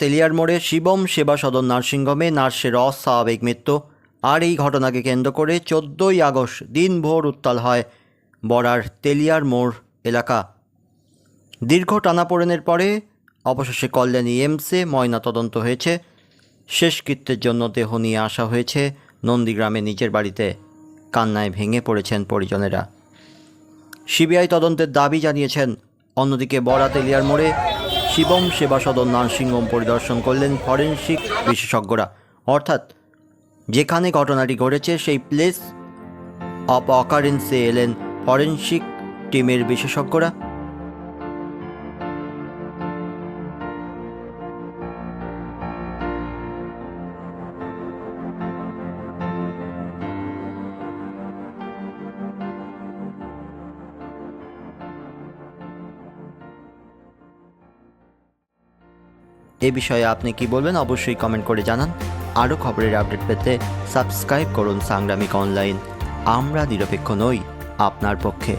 তেলিয়ার মোড়ে শিবম সেবা সদন নার্সিংহোমে নার্সের অস্বাভাবিক মৃত্যু। আর এই ঘটনাকে কেন্দ্র করে চোদ্দোই আগস্ট দিনভর উত্তাল হয় বড়ার তেলিয়ার মোড় এলাকা। দীর্ঘ টানাপোড়েনের পরে অবশেষে কল্যাণী এমসে ময়না তদন্ত হয়েছে। শেষকৃত্যের জন্য দেহ নিয়ে আসা হয়েছে নন্দীগ্রামে নিজের বাড়িতে। কান্নায় ভেঙে পড়েছেন পরিজনেরা। সিবিআই তদন্তের দাবি জানিয়েছেন, অন্যদিকে বড়া তেলিয়ার মোড়ে শিবম সেবা সদন নার্সিংহোম পরিদর্শন করলেন ফরেনসিক বিশেষজ্ঞরা। অর্থাৎ, যেখানে ঘটনাটি ঘটেছে, সেই প্লেস অফ অকারেন্সে এলেন ফরেনসিক টিমের বিশেষজ্ঞরা। এ বিষয়ে আপনি কি বলবেন, অবশ্যই কমেন্ট করে জানান। আরও খবরের আপডেট পেতে সাবস্ক্রাইব করুন সাংগ্রামিক অনলাইন আমরা নিরপেক্ষ নই, আপনার পক্ষে।